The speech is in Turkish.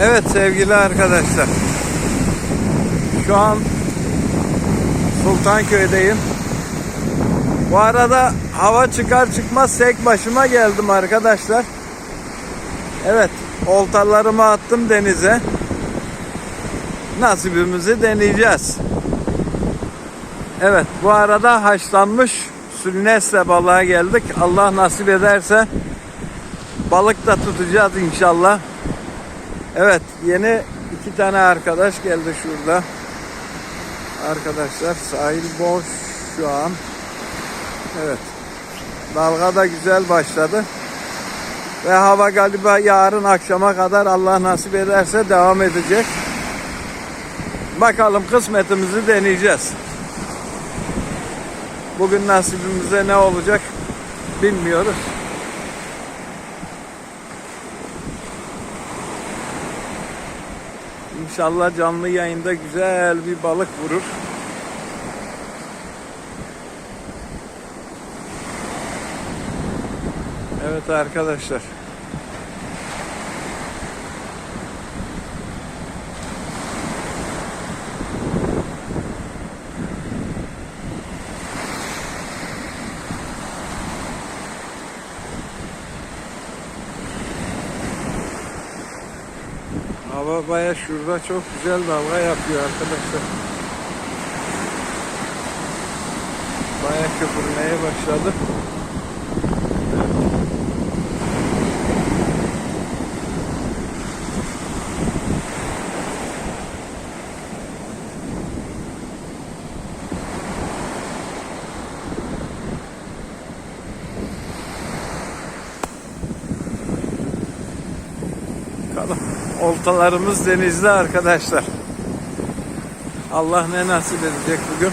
Evet sevgili arkadaşlar. Şu an Sultanköy'deyim. Bu arada hava çıkar çıkmaz tek başıma geldim arkadaşlar. Evet, oltalarımı attım denize. Nasibimizi deneyeceğiz. Evet, bu arada haşlanmış sülnesle balığa geldik. Allah nasip ederse balık da tutacağız inşallah. Evet, yeni iki tane arkadaş geldi şurada. Arkadaşlar sahil boş şu an. Evet. Dalga da güzel başladı. Ve hava galiba yarın akşama kadar Allah nasip ederse devam edecek. Bakalım kısmetimizi deneyeceğiz. Bugün nasibimize ne olacak bilmiyoruz. İnşallah canlı yayında güzel bir balık vurur. Evet arkadaşlar. Hava baya şurada çok güzel dalga yapıyor arkadaşlar. Baya köpürmeye başladı. Bakalım. Oltalarımız denizde arkadaşlar. Allah ne nasip edecek bugün.